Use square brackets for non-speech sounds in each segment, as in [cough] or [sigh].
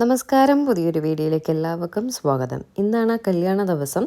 നമസ്കാരം. പുതിയൊരു വീഡിയോയിലേക്ക് എല്ലാവർക്കും സ്വാഗതം. ഇന്നാണ് കല്യാണ ദിവസം.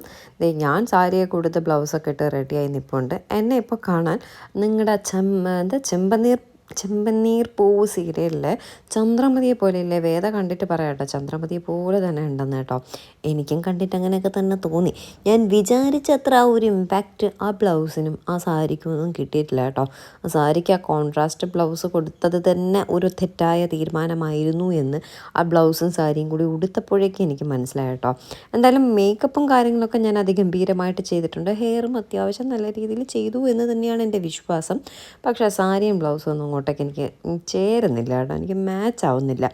ഞാൻ സാരിയെ കൊടുത്ത് ബ്ലൗസൊക്കെ ഇട്ട് റെഡിയായി നിൽപ്പുണ്ട് എന്നെ ഇപ്പോൾ കാണാൻ നിങ്ങളുടെ ചെമ്മ എന്താ ചെമ്പനീർ ചെമ്പനീർ പൂവ് സീരിയലിലെ ചന്ദ്രമതിയെ പോലെയല്ലേ വേദ കണ്ടിട്ട് പറയാട്ടോ ചന്ദ്രമതിയെ പോലെ തന്നെ ഉണ്ടെന്ന് കേട്ടോ. എനിക്കും കണ്ടിട്ട് അങ്ങനെയൊക്കെ തന്നെ തോന്നി. ഞാൻ വിചാരിച്ചത്ര ആ ഒരു ഇമ്പാക്റ്റ് ആ ബ്ലൗസിനും ആ സാരിക്കും ഒന്നും കിട്ടിയിട്ടില്ല കേട്ടോ. ആ സാരിക്ക് ആ കോൺട്രാസ്റ്റ് ബ്ലൗസ് കൊടുത്തത് തന്നെ ഒരു തെറ്റായ തീരുമാനമായിരുന്നു എന്ന് ആ ബ്ലൗസും സാരിയും കൂടി ഉടുത്തപ്പോഴേക്ക് എനിക്ക് മനസ്സിലായി കേട്ടോ. എന്തായാലും മേക്കപ്പും കാര്യങ്ങളൊക്കെ ഞാൻ അതിഗംഭീരമായിട്ട് ചെയ്തിട്ടുണ്ട്. ഹെയറും അത്യാവശ്യം നല്ല രീതിയിൽ ചെയ്തു എന്ന് തന്നെയാണ് എന്റെ വിശ്വാസം. പക്ഷേ സാരിയും ബ്ലൗസും ഒന്നും അങ്ങോട്ടേക്ക് എനിക്ക് ചേരുന്നില്ല കേട്ടോ. എനിക്ക് മാച്ച് ആവുന്നില്ല.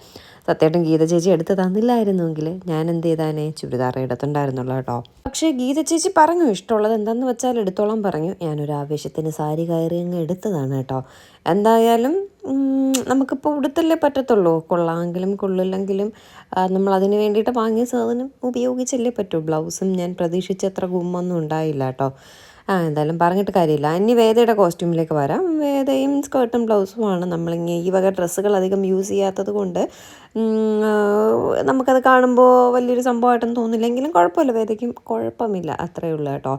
സത്യമായിട്ടും ഗീത ചേച്ചി എടുത്ത് തന്നില്ലായിരുന്നുവെങ്കിൽ ഞാൻ എന്ത് ചെയ്താനേ? ചുരിദാർ എടുത്തുണ്ടായിരുന്നുള്ളൂ കേട്ടോ. പക്ഷേ ഗീത ചേച്ചി പറഞ്ഞു ഇഷ്ടമുള്ളത് എന്താണെന്ന് വെച്ചാൽ എടുത്തോളം പറഞ്ഞു. ഞാനൊരു ആവേശത്തിന് സാരി കയറി അങ്ങ് എടുത്തതാണ് കേട്ടോ. എന്തായാലും നമുക്കിപ്പോൾ ഉടുത്തല്ലേ പറ്റത്തുള്ളൂ. കൊള്ളാമെങ്കിലും കൊള്ളില്ലെങ്കിലും നമ്മൾ അതിന് വേണ്ടിയിട്ട് വാങ്ങിയ സാധനം ഉപയോഗിച്ചല്ലേ പറ്റൂ. ബ്ലൗസും ഞാൻ പ്രതീക്ഷിച്ചത്ര ഗുമ്മൊന്നും ഉണ്ടായില്ല കേട്ടോ. ആ എന്തായാലും പറഞ്ഞിട്ട് കാര്യമില്ല. ഇനി വേദയുടെ കോസ്റ്റ്യൂമിലേക്ക് വരാം. വേദയും സ്കേർട്ടും ബ്ലൗസുമാണ് നമ്മളിങ്ങനെ ഈ വക ഡ്രസ്സുകൾ അധികം യൂസ് ചെയ്യാത്തത് കൊണ്ട് നമുക്കത് കാണുമ്പോൾ വലിയൊരു സംഭവമായിട്ടൊന്നും തോന്നില്ലെങ്കിലും കുഴപ്പമില്ല. വേദയ്ക്കും കുഴപ്പമില്ല. അത്രയേ ഉള്ളൂ കേട്ടോ.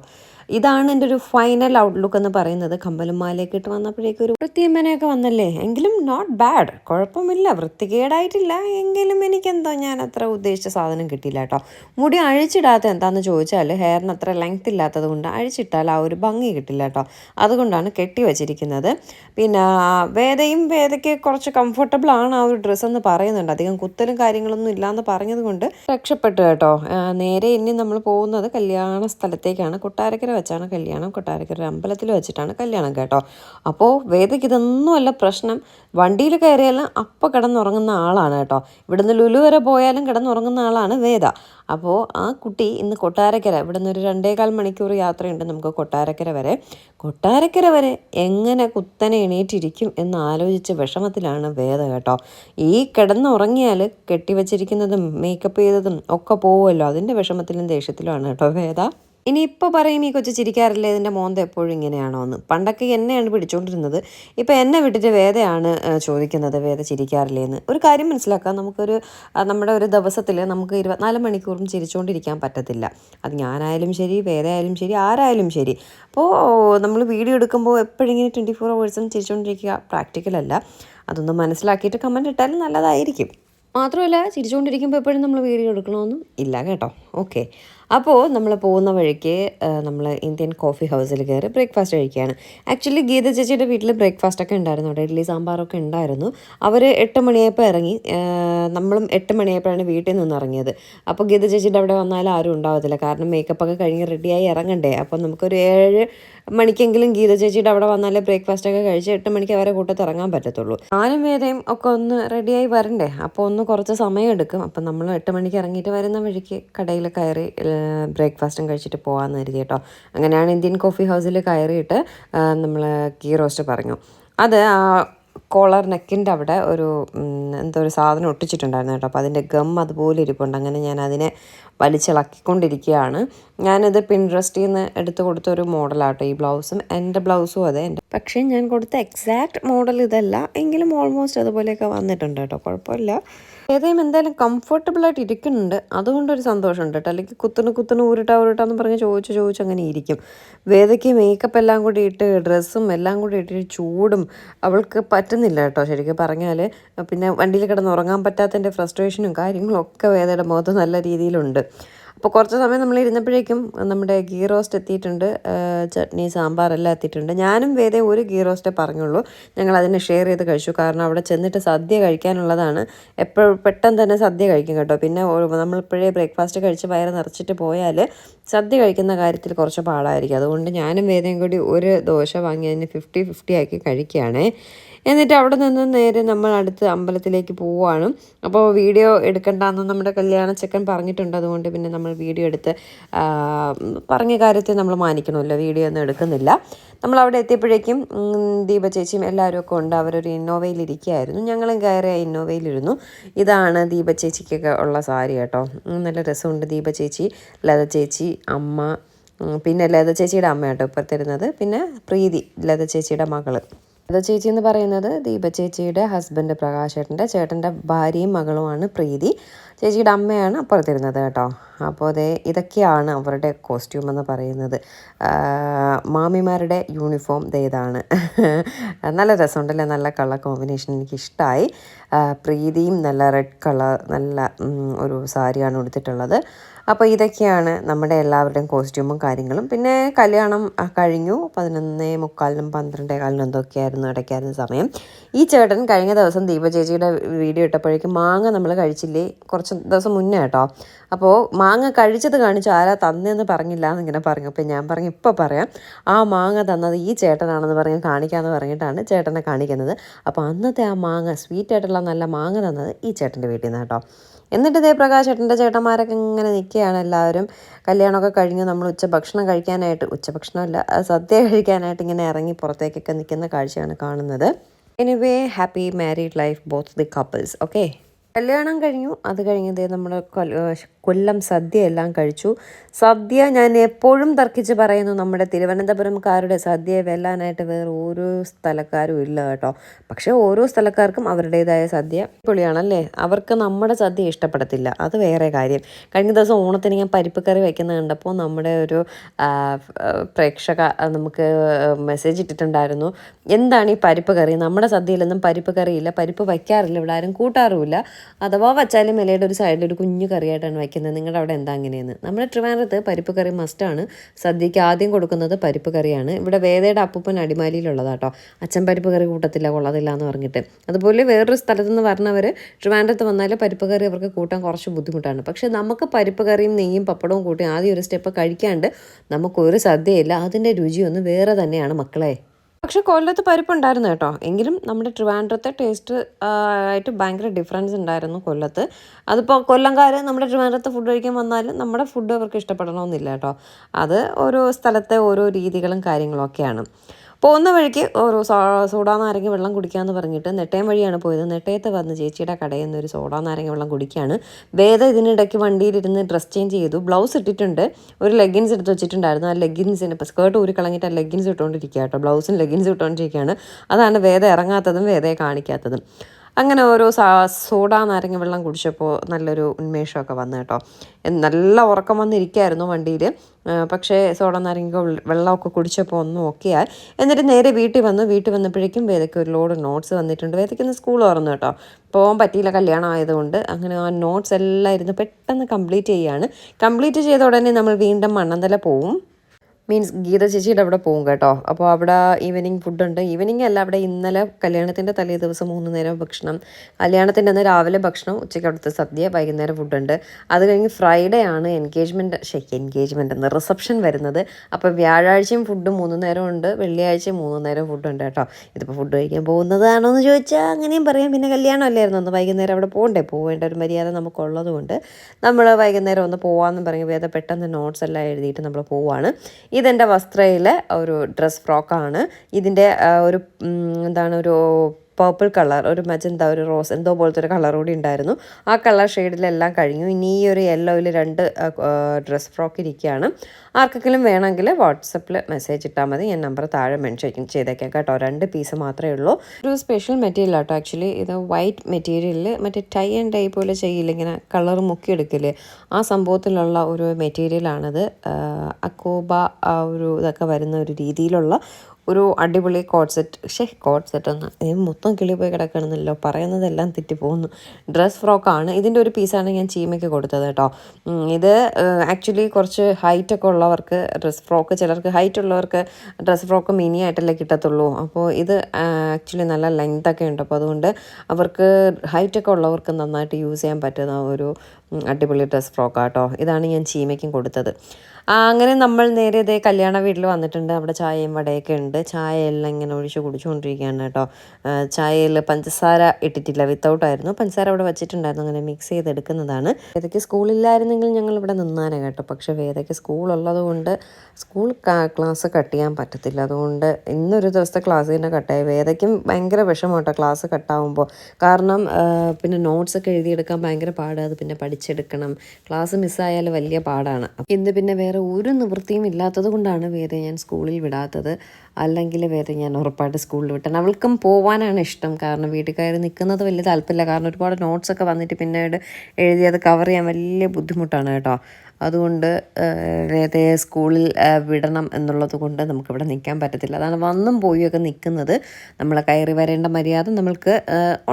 ഇതാണ് എന്റെ ഒരു ഫൈനൽ ഔട്ട്ലുക്ക് എന്ന് പറയുന്നത്. കമ്പലും മാലയൊക്കെ ഇട്ട് വന്നപ്പോഴേക്കും ഒരു വൃത്തിയമ്മനെയൊക്കെ വന്നല്ലേ? എങ്കിലും നോട്ട് ബാഡ് കുഴപ്പമില്ല. വൃത്തികേടായിട്ടില്ല. എങ്കിലും എനിക്കെന്തോ ഞാൻ അത്ര ഉദ്ദേശിച്ച സാധനം കിട്ടിയില്ല കേട്ടോ. മുടി അഴിച്ചിടാത്ത എന്താണെന്ന് ചോദിച്ചാൽ ഹെയറിന് അത്ര ലെങ്ത് ഇല്ലാത്തത് കൊണ്ട് അഴിച്ചിട്ടാൽ ആ ഒരു ഭംഗി കിട്ടില്ല കേട്ടോ. അതുകൊണ്ടാണ് കെട്ടി വെച്ചിരിക്കുന്നത്. പിന്നെ വേദയും വേദയ്ക്ക് കുറച്ച് കംഫർട്ടബിൾ ആണ് ആ ഒരു ഡ്രസ്സ് എന്ന് പറയുന്നുണ്ട്. അധികം കുത്തലും കാര്യങ്ങളൊന്നും ഇല്ലാന്ന് പറഞ്ഞത് കൊണ്ട് രക്ഷപ്പെട്ടു കേട്ടോ. നേരെ ഇനി നമ്മൾ പോകുന്നത് കല്യാണ സ്ഥലത്തേക്കാണ്. കൊട്ടാരക്കര വെച്ചാണ് കല്യാണം. കൊട്ടാരക്കര ഒരു അമ്പലത്തിൽ വെച്ചിട്ടാണ് കല്യാണം കേട്ടോ. അപ്പോൾ വേദയ്ക്ക് ഇതൊന്നുമല്ല പ്രശ്നം. വണ്ടിയിൽ കയറിയാലും അപ്പം കിടന്നുറങ്ങുന്ന ആളാണ് കേട്ടോ. ഇവിടുന്ന് ലുലു വരെ പോയാലും കിടന്നുറങ്ങുന്ന ആളാണ് വേദ. അപ്പോൾ ആ കുട്ടി ഇന്ന് കൊട്ടാരക്കര ഇവിടുന്ന് ഒരു രണ്ടേകാൽ മണിക്കൂർ യാത്രയുണ്ട് നമുക്ക് കൊട്ടാരക്കര വരെ. കൊട്ടാരക്കര വരെ എങ്ങനെ കുത്തനെ എണീറ്റിരിക്കും എന്ന് ആലോചിച്ച വിഷമത്തിലാണ് വേദ കേട്ടോ. ഈ കിടന്നുറങ്ങിയാൽ കെട്ടിവെച്ചിരിക്കുന്നതും മേക്കപ്പ് ചെയ്തതും ഒക്കെ പോവുമല്ലോ. അതിന്റെ വിഷമത്തിലും ദേഷ്യത്തിലുമാണ് കേട്ടോ വേദ. ഇനി ഇപ്പോൾ പറയും ഈ കൊച്ചു ചിരിക്കാറില്ലേ ഇതിന്റെ മോന്ത എപ്പോഴും ഇങ്ങനെയാണോ എന്ന് പണ്ടൊക്കെ എന്നെയാണ് പിടിച്ചുകൊണ്ടിരുന്നത് ഇപ്പം എന്നെ വിട്ടിട്ട് വേദയാണ് ചോദിക്കുന്നത് വേദ ചിരിക്കാറില്ലേ എന്ന് ഒരു കാര്യം മനസ്സിലാക്കാം നമുക്കൊരു നമ്മുടെ ഒരു ദിവസത്തിൽ നമുക്ക് ഇരുപത്തിനാല് മണിക്കൂറും ചിരിച്ചുകൊണ്ടിരിക്കാൻ പറ്റത്തില്ല. അത് ഞാനായാലും ശരി വേദയായാലും ശരി ആരായാലും ശരി. അപ്പോൾ നമ്മൾ വീഡിയോ എടുക്കുമ്പോൾ എപ്പോഴും ഇങ്ങനെ ട്വന്റി ഫോർ അവേഴ്സും ചിരിച്ചുകൊണ്ടിരിക്കുക പ്രാക്ടിക്കലല്ല അതൊന്ന് മനസ്സിലാക്കിയിട്ട് കമന്റ് ഇട്ടാലും നല്ലതായിരിക്കും. മാത്രമല്ല ചിരിച്ചുകൊണ്ടിരിക്കുമ്പോൾ എപ്പോഴും നമ്മൾ വീഡിയോ എടുക്കണമെന്നും ഇല്ല കേട്ടോ. ഓക്കെ. അപ്പോൾ നമ്മൾ പോകുന്ന വഴിക്ക് നമ്മൾ ഇന്ത്യൻ കോഫി ഹൗസിൽ കയറി ബ്രേക്ക്ഫാസ്റ്റ് കഴിക്കുകയാണ്. ആക്ച്വലി ഗീത ചേച്ചിയുടെ വീട്ടിൽ ബ്രേക്ക്ഫാസ്റ്റ് ഒക്കെ ഉണ്ടായിരുന്നു. അവിടെ ഇഡ്ഡലി സാമ്പാറൊക്കെ ഉണ്ടായിരുന്നു. അവർ എട്ട് മണിയായപ്പോൾ ഇറങ്ങി നമ്മളും എട്ട് മണിയായപ്പോഴാണ് വീട്ടിൽ നിന്ന് ഇറങ്ങിയത്. അപ്പോൾ ഗീത ചേച്ചിയുടെ അവിടെ വന്നാലും ആരും ഉണ്ടാവത്തില്ല. കാരണം മേക്കപ്പ് ഒക്കെ കഴിഞ്ഞ് റെഡിയായി ഇറങ്ങണ്ടേ. അപ്പോൾ നമുക്കൊരു ഏഴ് മണിക്കെങ്കിലും ഗീത ചേച്ചിയുടെ അവിടെ വന്നാലേ ബ്രേക്ക്ഫാസ്റ്റ് ഒക്കെ കഴിച്ച് എട്ട് മണിക്ക് അവരെ കൂട്ടത്ത് ഇറങ്ങാൻ പറ്റത്തുള്ളൂ. ഞാനും വേദയും ഒക്കെ ഒന്ന് റെഡിയായി വരണ്ടേ? അപ്പോൾ ഒന്ന് കുറച്ച് സമയം എടുക്കും. അപ്പം നമ്മൾ എട്ട് മണിക്ക് ഇറങ്ങിയിട്ട് വരുന്ന വഴിക്ക് കടയിൽ കയറി ബ്രേക്ക്ഫാസ്റ്റും കഴിച്ചിട്ട് പോകാമെന്ന് കരുതി കേട്ടോ അങ്ങനെയാണ് ഇന്ത്യൻ കോഫി ഹൗസിൽ കയറിയിട്ട് നമ്മൾ കീ റോസ്റ്റ് പറഞ്ഞു. അത് ആ കോളർ നെക്കിന്റെ അവിടെ ഒരു എന്തോ ഒരു സാധനം ഒട്ടിച്ചിട്ടുണ്ടായിരുന്നു കേട്ടോ. അപ്പോൾ അതിന്റെ ഗം അതുപോലെ ഇരിപ്പുണ്ട്. അങ്ങനെ ഞാൻ അതിനെ വലിച്ചിളക്കിക്കൊണ്ടിരിക്കുകയാണ്. ഞാനിത് പിൻട്രസ്റ്റിൽ നിന്ന് എടുത്ത് കൊടുത്ത ഒരു മോഡലാട്ടോ ഈ ബ്ലൗസും. എന്റെ ബ്ലൗസും അതെ എന്റെ പക്ഷേ ഞാൻ കൊടുത്ത എക്സാക്ട് മോഡൽ ഇതല്ല. എങ്കിലും ഓൾമോസ്റ്റ് അതുപോലെയൊക്കെ വന്നിട്ടുണ്ട് കേട്ടോ കുഴപ്പമില്ല. ഏതെയും എന്തായാലും കംഫർട്ടബിൾ ആയിട്ട് ഇരിക്കുന്നുണ്ട്. അതുകൊണ്ടൊരു സന്തോഷമുണ്ട് കേട്ടോ. അല്ലെങ്കിൽ കുത്തുന്നു കുത്തുന്നു ഊരിട്ടാ ഊരിട്ടാന്ന് പറഞ്ഞ് ചോദിച്ച് ചോദിച്ച് അങ്ങനെ ഇരിക്കും. വേദയ്ക്ക് മേക്കപ്പ് എല്ലാം കൂടി ഇട്ട് ഡ്രസ്സും എല്ലാം കൂടി ഇട്ട് ചൂടും അവൾക്ക് പറ്റുന്നില്ല കേട്ടോ ശരിക്കും പറഞ്ഞാൽ പിന്നെ വണ്ടിയിൽ കിടന്ന് ഉറങ്ങാൻ പറ്റാത്തതിന്റെ ഫ്രസ്ട്രേഷനും കാര്യങ്ങളും ഒക്കെ വേദയുടെ മുഖത്ത് നല്ല രീതിയിലുണ്ട്. അപ്പോൾ കുറച്ച് സമയം നമ്മൾ ഇരുന്നപ്പോഴേക്കും നമ്മുടെ ഗീ റോസ്റ്റ് എത്തിയിട്ടുണ്ട്. ചട്നി സാമ്പാർ എല്ലാം എത്തിയിട്ടുണ്ട്. ഞാനും വേദ ഒരു ഗീ റോസ്റ്റേ പറഞ്ഞുള്ളൂ. ഞങ്ങൾ അതിനെ ഷെയർ ചെയ്ത് കഴിച്ചു. കാരണം അവിടെ ചെന്നിട്ട് സദ്യ കഴിക്കാനുള്ളതാണ്. എപ്പോഴും പെട്ടെന്ന് തന്നെ സദ്യ കഴിക്കും കേട്ടോ. പിന്നെ നമ്മളിപ്പോഴേ ബ്രേക്ക്ഫാസ്റ്റ് കഴിച്ച് വയറ് നിറച്ചിട്ട് പോയാൽ സദ്യ കഴിക്കുന്ന കാര്യത്തിൽ കുറച്ച് പാടായിരിക്കും. അതുകൊണ്ട് ഞാനും വേദയും കൂടി ഒരു ദോശ വാങ്ങി അതിന് ഫിഫ്റ്റി ഫിഫ്റ്റി ആക്കി കഴിക്കുകയാണേ. എന്നിട്ട് അവിടെ നിന്ന് നേരെ നമ്മൾ അടുത്ത് അമ്പലത്തിലേക്ക് പോവുകയാണ്. അപ്പോൾ വീഡിയോ എടുക്കണ്ടെന്ന് നമ്മുടെ കല്യാണ ചെക്കൻ പറഞ്ഞിട്ടുണ്ട്. അതുകൊണ്ട് പിന്നെ നമ്മൾ വീഡിയോ എടുത്ത് പറഞ്ഞ കാര്യത്തെ നമ്മൾ മാനിക്കണമല്ലോ. വീഡിയോ ഒന്നും എടുക്കുന്നില്ല. നമ്മൾ അവിടെ എത്തിയപ്പോഴേക്കും ദീപ ചേച്ചിയും എല്ലാവരും ഒക്കെ ഉണ്ട്. അവരൊരു ഇന്നോവയിൽ ഇരിക്കുകയായിരുന്നു. ഞങ്ങളും കയറി ആ ഇന്നോവയിലിരുന്നു ഇതാണ് ദീപ ചേച്ചിക്കൊക്കെ ഉള്ള സാരി കേട്ടോ. നല്ല രസമുണ്ട് ദീപ ചേച്ചി ലത ചേച്ചി അമ്മ പിന്നെ ലത ചേച്ചിയുടെ അമ്മയാട്ടോ ഇപ്പുറത്തിരുന്നത്. പിന്നെ പ്രീതി ലത ചേച്ചിയുടെ മകൾ. ലത ചേച്ചി എന്ന് പറയുന്നത് ദീപ ചേച്ചിയുടെ ഹസ്ബൻഡ് പ്രകാശേട്ടന്റെ ചേട്ടന്റെ ഭാര്യയും മകളുമാണ് പ്രീതി. ചേച്ചിയുടെ അമ്മയാണ് അപ്പുറത്തിരുന്നത് കേട്ടോ. അപ്പോൾ അതെ ഇതൊക്കെയാണ് അവരുടെ കോസ്റ്റ്യൂം എന്ന് പറയുന്നത്. മാമിമാരുടെ യൂണിഫോം ഇതാണ്. [laughs] നല്ല രസമുണ്ടല്ലേ? നല്ല കളർ കോമ്പിനേഷൻ എനിക്ക് ഇഷ്ടമായി പ്രീതിയും നല്ല റെഡ് കളർ നല്ല ഒരു സാരിയാണ് ഉടുത്തിട്ടുള്ളത്. അപ്പോൾ ഇതൊക്കെയാണ് നമ്മുടെ എല്ലാവരുടെയും കോസ്റ്റ്യൂമും കാര്യങ്ങളും. പിന്നെ കല്യാണം കഴിഞ്ഞു. പതിനൊന്നേ മുക്കാലിനും പന്ത്രണ്ടേ കാലിനും എന്തൊക്കെയായിരുന്നു ഇടയ്ക്കായിരുന്നു സമയം. ഈ ചേട്ടൻ കഴിഞ്ഞ ദിവസം ദീപ ചേച്ചിയുടെ വീഡിയോ ഇട്ടപ്പോഴേക്കും മാങ്ങ നമ്മൾ കഴിച്ചില്ലേ? കുറച്ച് ദിവസം മുന്നേ കേട്ടോ. അപ്പോൾ മാങ്ങ കഴിച്ചത് കാണിച്ചു ആരാ തന്നെന്ന് പറഞ്ഞില്ല എന്നിങ്ങനെ പറഞ്ഞു. അപ്പോൾ ഞാൻ പറഞ്ഞു ഇപ്പോൾ പറയാം. ആ മാങ്ങ തന്നത് ഈ ചേട്ടനാണെന്ന് പറഞ്ഞ് കാണിക്കാമെന്ന് പറഞ്ഞിട്ടാണ് ചേട്ടനെ കാണിക്കുന്നത്. അപ്പോൾ അന്നത്തെ ആ മാങ്ങ സ്വീറ്റ് ആയിട്ടുള്ള നല്ല മാങ്ങ തന്നത് ഈ ചേട്ടന്റെ വീട്ടിൽ നിന്ന് കേട്ടോ. എന്നിട്ട് ഇതേ പ്രകാശ് ചേട്ടന്റെ ചേട്ടന്മാരൊക്കെ ഇങ്ങനെ നിൽക്കുകയാണ് എല്ലാവരും. കല്യാണമൊക്കെ കഴിഞ്ഞ് നമ്മൾ ഉച്ച ഭക്ഷണം കഴിക്കാനായിട്ട് ഉച്ചഭക്ഷണമല്ല സദ്യ കഴിക്കാനായിട്ട് ഇങ്ങനെ ഇറങ്ങി പുറത്തേക്കൊക്കെ നിൽക്കുന്ന കാഴ്ചയാണ് കാണുന്നത്. Anyway happy married life both the couples okay കല്യാണം കഴിഞ്ഞു. അത് കഴിഞ്ഞതേ നമ്മൾ കൊല്ലം സദ്യ എല്ലാം കഴിച്ചു. സദ്യ ഞാൻ എപ്പോഴും തർക്കിച്ച് പറയുന്നു നമ്മുടെ തിരുവനന്തപുരംകാരുടെ സദ്യ വെല്ലാനായിട്ട് വേറെ ഓരോ സ്ഥലക്കാരും ഇല്ല കേട്ടോ. പക്ഷേ ഓരോ സ്ഥലക്കാർക്കും അവരുടേതായ സദ്യ പൊളിയാണല്ലേ? അവർക്ക് നമ്മുടെ സദ്യ ഇഷ്ടപ്പെടത്തില്ല. അത് വേറെ കാര്യം. കഴിഞ്ഞ ദിവസം ഓണത്തിന് ഞാൻ പരിപ്പ് കറി വയ്ക്കുന്നത് കണ്ടപ്പോൾ നമ്മുടെ ഒരു പ്രേക്ഷക നമുക്ക് മെസ്സേജ് ഇട്ടിട്ടുണ്ടായിരുന്നു. എന്താണ് ഈ പരിപ്പ് കറി? നമ്മുടെ സദ്യയിലൊന്നും പരിപ്പ് കറിയില്ല. പരിപ്പ് വയ്ക്കാറില്ല. ഇവിടെ ആരും കൂട്ടാറുമില്ല. അഥവാ വച്ചാലും ഇലയുടെ ഒരു സൈഡിൽ ഒരു കുഞ്ഞു കറിയായിട്ടാണ് വയ്ക്കുന്നത്. നിങ്ങളുടെ അവിടെ എന്താ അങ്ങനെയെന്ന്? നമ്മുടെ ട്രിവാൻഡ്രത്ത് പരിപ്പ് കറി മസ്റ്റാണ് സദ്യയ്ക്ക് ആദ്യം കൊടുക്കുന്നത് പരിപ്പ് കറിയാണ്. ഇവിടെ വേദയുടെ അപ്പൂപ്പൻ അടിമാലിയിലുള്ളതാട്ടോ. അച്ഛൻ പരിപ്പ് കറി കൂട്ടത്തില്ല കൊള്ളതില്ല എന്ന് പറഞ്ഞിട്ട്. അതുപോലെ വേറൊരു സ്ഥലത്തു നിന്ന് പറഞ്ഞവർ ട്രിവാൻഡ്രത്ത് വന്നാൽ പരിപ്പ് കറി അവർക്ക് കൂട്ടാൻ കുറച്ച് ബുദ്ധിമുട്ടാണ്. പക്ഷേ നമുക്ക് പരിപ്പ് കറിയും നെയ്യും പപ്പടവും കൂട്ടി ആദ്യം ഒരു സ്റ്റെപ്പ് കഴിക്കാണ്ട് നമുക്കൊരു സദ്യയില്ല. അതിന്റെ രുചിയൊന്നും വേറെ തന്നെയാണ് മക്കളെ. പക്ഷെ കൊല്ലത്ത് പരിപ്പുണ്ടായിരുന്നു കേട്ടോ. എങ്കിലും നമ്മുടെ ട്രിവാൻഡ്രത്തെ ടേസ്റ്റ് ആയിട്ട് ഭയങ്കര ഡിഫറൻസ് ഉണ്ടായിരുന്നു കൊല്ലത്ത്. അതിപ്പോൾ കൊല്ലംകാർ നമ്മുടെ ട്രിവാൻഡ്രത്ത് ഫുഡ് കഴിക്കാൻ വന്നാലും നമ്മുടെ ഫുഡ് അവർക്ക് ഇഷ്ടപ്പെടണമെന്നില്ല കേട്ടോ. അത് ഓരോ സ്ഥലത്തെ ഓരോ രീതികളും കാര്യങ്ങളും ഒക്കെയാണ് പോകുന്ന വഴിക്ക് ഒരു സോഡാ നാരങ്ങ വെള്ളം കുടിക്കാമെന്ന് പറഞ്ഞിട്ട് നെട്ടയം വഴിയാണ് പോയത്. നെട്ടയത്ത് വന്ന് ചേച്ചിയുടെ കടയിൽ നിന്ന് ഒരു സോഡാ നാരങ്ങ വെള്ളം കുടിക്കുകയാണ്. വേദ ഇതിനിടയ്ക്ക് വണ്ടിയിലിരുന്ന് ഡ്രസ് ചേഞ്ച് ചെയ്തു. ബ്ലൗസ് ഇട്ടിട്ടുണ്ട്. ഒരു ലെഗിൻസ് എടുത്ത് വെച്ചിട്ടുണ്ടായിരുന്നു. ആ ലെഗിൻസിന് ഇപ്പോൾ സ്കേർട്ട് ഊരി കളഞ്ഞിട്ട് ആ ലെഗിൻസ് ഇട്ടുകൊണ്ടിരിക്കുക കേട്ടോ. ബ്ലൗസും ലെഗിൻസ് ഇട്ടുകൊണ്ടിരിക്കുകയാണ്. അതാണ് വേദ ഇറങ്ങാത്തതും വേദയെ കാണിക്കാത്തതും. അങ്ങനെ ഓരോ സോഡാ നാരങ്ങ വെള്ളം കുടിച്ചപ്പോൾ നല്ലൊരു ഉന്മേഷമൊക്കെ വന്നു കേട്ടോ. നല്ല ഉറക്കം വന്നിരിക്കായിരുന്നു വണ്ടിയിൽ പക്ഷേ സോഡ നാരങ്ങ വെള്ള- വെള്ളമൊക്കെ കുടിച്ചപ്പോൾ ഒന്നും ഓക്കെയായി എന്നിട്ട് നേരെ വീട്ടിൽ വന്നു. വീട്ടിൽ വന്നപ്പോഴേക്കും വേദയ്ക്ക് ഒരു ലോഡ് നോട്ട്സ് വന്നിട്ടുണ്ട്. വേദയ്ക്ക് ഇന്ന് സ്കൂൾ തുറന്നു കേട്ടോ. പോകാൻ പറ്റിയില്ല കല്യാണം ആയതുകൊണ്ട്. അങ്ങനെ ആ നോട്ട്സ് എല്ലാം ഇരുന്ന് പെട്ടെന്ന് കംപ്ലീറ്റ് ചെയ്യുകയാണ് കംപ്ലീറ്റ് ചെയ്ത ഉടനെ നമ്മൾ വീണ്ടും മണ്ണന്തല പോവും. മീൻസ് ഗീത ചേച്ചിയുടെ അവിടെ പോകും കേട്ടോ. അപ്പോൾ അവിടെ ഈവനിങ് ഫുഡുണ്ട് ഈവനിങ് അല്ല അവിടെ ഇന്നലെ കല്യാണത്തിന്റെ തലേ ദിവസം മൂന്ന് നേരം ഭക്ഷണം. കല്യാണത്തിന്റെ അന്ന് രാവിലെ ഭക്ഷണം ഉച്ചയ്ക്ക് അവിടുത്തെ സദ്യ വൈകുന്നേരം ഫുഡുണ്ട് അത് കഴിഞ്ഞ് ഫ്രൈഡേ ആണ് എൻഗേജ്മെന്റ് ശരി എൻഗേജ്മെന്റ് എന്ന് റിസപ്ഷൻ വരുന്നത്. അപ്പോൾ വ്യാഴാഴ്ചയും ഫുഡ് മൂന്ന് നേരം ഉണ്ട്. വെള്ളിയാഴ്ചയും മൂന്ന് നേരം ഫുഡുണ്ട് കേട്ടോ. ഇതിപ്പോൾ ഫുഡ് കഴിക്കാൻ പോകുന്നതാണോ എന്ന് ചോദിച്ചാൽ അങ്ങനെയും പറയാം. പിന്നെ കല്യാണം അല്ലായിരുന്നു. ഒന്ന് വൈകുന്നേരം അവിടെ പോകണ്ടേ? പോകേണ്ട ഒരു മര്യാദ നമുക്കുള്ളത് കൊണ്ട് നമ്മൾ വൈകുന്നേരം ഒന്ന് പോകാമെന്ന് പറഞ്ഞ് വേദ പെട്ടെന്ന് നോട്ട്സ് എല്ലാം എഴുതിയിട്ട് നമ്മൾ പോവാണ്. ഇതെന്റെ വസ്ത്രയിലെ ഒരു ഡ്രസ് ഫ്രോക്കാണ്. ഇതിന്റെ ഒരു എന്താണ് ഒരു പർപ്പിൾ കളർ ഒരു മജന്ത ഒരു റോസ് എന്തോ പോലത്തെ ഒരു കളർ കൂടി ഉണ്ടായിരുന്നു. ആ കളർ ഷെയ്ഡിലെല്ലാം കഴിഞ്ഞു. ഇനി ഈ ഒരു യെല്ലോയിൽ രണ്ട് ഡ്രസ് ഫ്രോക്ക് ഇരിക്കുകയാണ്. ആർക്കെങ്കിലും വേണമെങ്കിൽ വാട്സപ്പിൽ മെസ്സേജ് ഇട്ടാൽ മതി. ഞാൻ നമ്പർ താഴെ മെൻഷൻ ചെയ്തേക്കാം കേട്ടോ. രണ്ട് പീസ് മാത്രമേ ഉള്ളൂ. ഒരു സ്പെഷ്യൽ മെറ്റീരിയൽ ആട്ടോ ആക്ച്വലി ഇത് വൈറ്റ് മെറ്റീരിയലിൽ മറ്റേ ടൈ ആൻഡ് ടൈ പോലെ ചെയ്യില്ല? ഇങ്ങനെ കളർ മുക്കിയെടുക്കില്ലേ ആ സംഭവത്തിലുള്ള ഒരു മെറ്റീരിയലാണിത് അക്കോബ ആ ഒരു ഇതൊക്കെ വരുന്ന ഒരു രീതിയിലുള്ള ഒരു അടിപൊളി കോട്ട് സെറ്റ് ഷേ കോട്ട് സെറ്റ് ഒന്ന്. ഇത് മൊത്തം കിളി പോയി കിടക്കണമെന്നല്ലോ പറയുന്നതെല്ലാം തെറ്റിപ്പോകുന്നു ഡ്രസ് ഫ്രോക്കാണ് ഇതിന്റെ ഒരു പീസാണ് ഞാൻ ചീമയ്ക്ക് കൊടുത്തത് കേട്ടോ. ഇത് ആക്ച്വലി കുറച്ച് ഹൈറ്റൊക്കെ ഉള്ളവർക്ക് ഡ്രസ് ഫ്രോക്ക് ചിലർക്ക് ഹൈറ്റ് ഉള്ളവർക്ക് ഡ്രസ് ഫ്രോക്ക് മിനി ആയിട്ടല്ലേ കിട്ടത്തുള്ളൂ. അപ്പോൾ ഇത് ആക്ച്വലി നല്ല ലെങ്ത് ഒക്കെ ഉണ്ട്. അപ്പോൾ അതുകൊണ്ട് അവർക്ക് ഹൈറ്റൊക്കെ ഉള്ളവർക്ക് നന്നായിട്ട് യൂസ് ചെയ്യാൻ പറ്റുന്ന ഒരു അടിപൊളി ഡ്രസ് ഫ്രോക്കാട്ടോ ഇതാണ് ഞാൻ ചീമയ്ക്കും കൊടുത്തത്. അങ്ങനെ നമ്മൾ നേരെ ഇതേ കല്യാണ വീട്ടിൽ വന്നിട്ടുണ്ട്. അവിടെ ചായയും വടയൊക്കെ ഉണ്ട്. ചായ എല്ലാം ഇങ്ങനെ ഒഴിച്ച് കുടിച്ചുകൊണ്ടിരിക്കുകയാണ് കേട്ടോ. ചായയിൽ പഞ്ചസാര ഇട്ടിട്ടില്ല. വിത്തൗട്ട് ആയിരുന്നു. പഞ്ചസാര അവിടെ വെച്ചിട്ടുണ്ടായിരുന്നു. അങ്ങനെ മിക്സ് ചെയ്തെടുക്കുന്നതാണ്. വേദയ്ക്ക് സ്കൂളില്ലായിരുന്നെങ്കിൽ ഞങ്ങൾ ഇവിടെ നിന്നാനേ കേട്ടോ. പക്ഷേ വേദയ്ക്ക് സ്കൂളുള്ളത് കൊണ്ട് സ്കൂൾ ക്ലാസ് കട്ട് ചെയ്യാൻ പറ്റത്തില്ല. അതുകൊണ്ട് ഇന്നൊരു ദിവസത്തെ ക്ലാസ് തന്നെ കട്ടായി വേദയ്ക്കും ഭയങ്കര വിഷമം കേട്ടോ ക്ലാസ് കട്ടാവുമ്പോൾ കാരണം പിന്നെ നോട്ട്സ് ഒക്കെ എഴുതിയെടുക്കാൻ ഭയങ്കര പാടാണ് അത് പിന്നെ പഠിച്ചെടുക്കണം. ക്ലാസ് മിസ്സായാൽ വലിയ പാടാണ്. ഇന്ന് പിന്നെ വേറെ വേറെ ഒരു നിവൃത്തിയും ഇല്ലാത്തത് കൊണ്ടാണ് വേറെ ഞാൻ സ്കൂളിൽ വിടാത്തത്. അല്ലെങ്കിൽ വേറെ ഞാൻ ഉറപ്പായിട്ട് സ്കൂളിൽ വിട്ടാണ് അവൾക്കും പോവാനാണ് ഇഷ്ടം. കാരണം വീട്ടിൽ നിൽക്കുന്നത് വലിയ താല്പര്യമില്ല. കാരണം ഒരുപാട് നോട്ട്സൊക്കെ വന്നിട്ട് പിന്നീട് എഴുതി അത് കവർ ചെയ്യാൻ വലിയ ബുദ്ധിമുട്ടാണ് കേട്ടോ. അതുകൊണ്ട് നേരത്തെ സ്കൂളിൽ വിടണം എന്നുള്ളത് കൊണ്ട് നമുക്കിവിടെ നിൽക്കാൻ പറ്റത്തില്ല. അതാണ് വന്നും പോയൊക്കെ നിൽക്കുന്നത്. നമ്മൾ കയറി വരേണ്ട മര്യാദ നമ്മൾക്ക്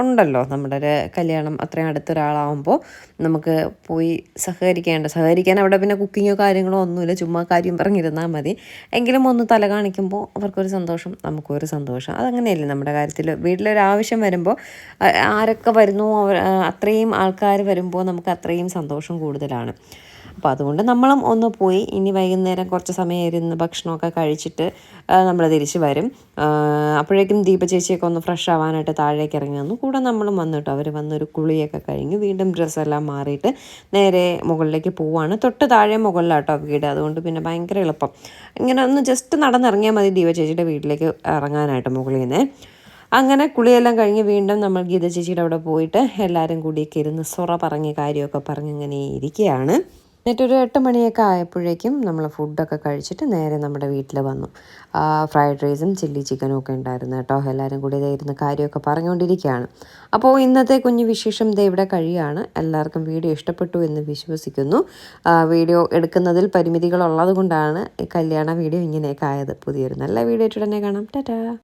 ഉണ്ടല്ലോ. നമ്മുടെ ഒരു കല്യാണം അത്രയും അടുത്തൊരാളാവുമ്പോൾ നമുക്ക് പോയി സഹകരിക്കേണ്ട സഹകരിക്കാൻ അവിടെ പിന്നെ കുക്കിങ്ങോ കാര്യങ്ങളോ ഒന്നുമില്ല. ചുമ്മാ കാര്യം പറഞ്ഞിരുന്നാൽ മതി. എങ്കിലും ഒന്ന് തല കാണിക്കുമ്പോൾ അവർക്കൊരു സന്തോഷം നമുക്കൊരു സന്തോഷം. അതങ്ങനെയല്ലേ നമ്മുടെ കാര്യത്തിൽ. വീട്ടിലൊരാവശ്യം വരുമ്പോൾ ആരൊക്കെ വരുന്നു അവർ അത്രയും ആൾക്കാർ വരുമ്പോൾ നമുക്ക് അത്രയും സന്തോഷം കൂടുതലാണ്. അപ്പോൾ അതുകൊണ്ട് നമ്മളും ഒന്ന് പോയി ഇനി വൈകുന്നേരം കുറച്ച് സമയം ഇരുന്ന് ഭക്ഷണമൊക്കെ കഴിച്ചിട്ട് നമ്മൾ തിരിച്ച് വരും. അപ്പോഴേക്കും ദീപ ചേച്ചിയൊക്കെ ഒന്ന് ഫ്രഷ് ആവാനായിട്ട് താഴേക്ക് ഇറങ്ങി വന്നു. കൂടെ നമ്മളും വന്നിട്ടോ? അവർ വന്നൊരു കുളിയൊക്കെ കഴിഞ്ഞ് വീണ്ടും ഡ്രസ്സെല്ലാം മാറിയിട്ട് നേരെ മുകളിലേക്ക് പോവാണ്. തൊട്ട് താഴെ മുകളിലാട്ടോ വീട്. അതുകൊണ്ട് പിന്നെ ഭയങ്കര എളുപ്പം. ഇങ്ങനെ ഒന്ന് ജസ്റ്റ് നടന്നിറങ്ങിയാൽ മതി ദീപ ചേച്ചിയുടെ വീട്ടിലേക്ക് ഇറങ്ങാനായിട്ട് മുകളിൽ നിന്ന് അങ്ങനെ കുളിയെല്ലാം കഴിഞ്ഞ് വീണ്ടും നമ്മൾ ഗീത ചേച്ചിയുടെ അവിടെ പോയിട്ട് എല്ലാവരും കൂടിയൊക്കെ ഇരുന്ന് സൊറ പറഞ്ഞ് കാര്യമൊക്കെ പറഞ്ഞ് ഇങ്ങനെ ഇരിക്കുകയാണ്. എന്നിട്ടൊരു എട്ട് മണിയൊക്കെ ആയപ്പോഴേക്കും നമ്മൾ ഫുഡൊക്കെ കഴിച്ചിട്ട് നേരെ നമ്മുടെ വീട്ടിൽ വന്നു. ഫ്രൈഡ് റൈസും ചില്ലി ചിക്കനും ഒക്കെ ഉണ്ടായിരുന്നു കേട്ടോ. എല്ലാവരും കൂടി ഇരുന്ന് കാര്യമൊക്കെ പറഞ്ഞുകൊണ്ടിരിക്കുകയാണ്. അപ്പോൾ ഇന്നത്തെ കുഞ്ഞു വിശേഷം ദേ ഇവിടെ കഴിയുകയാണ്. എല്ലാവർക്കും വീഡിയോ ഇഷ്ടപ്പെട്ടു എന്ന് വിശ്വസിക്കുന്നു. വീഡിയോ എടുക്കുന്നതിൽ പരിമിതികളുള്ളത് കൊണ്ടാണ് കല്യാണ വീഡിയോ ഇങ്ങനെയൊക്കെ ആയത്. പുതിയൊരു നല്ല വീഡിയോ ആയിട്ട് തന്നെ കാണാം. ടാറ്റാ.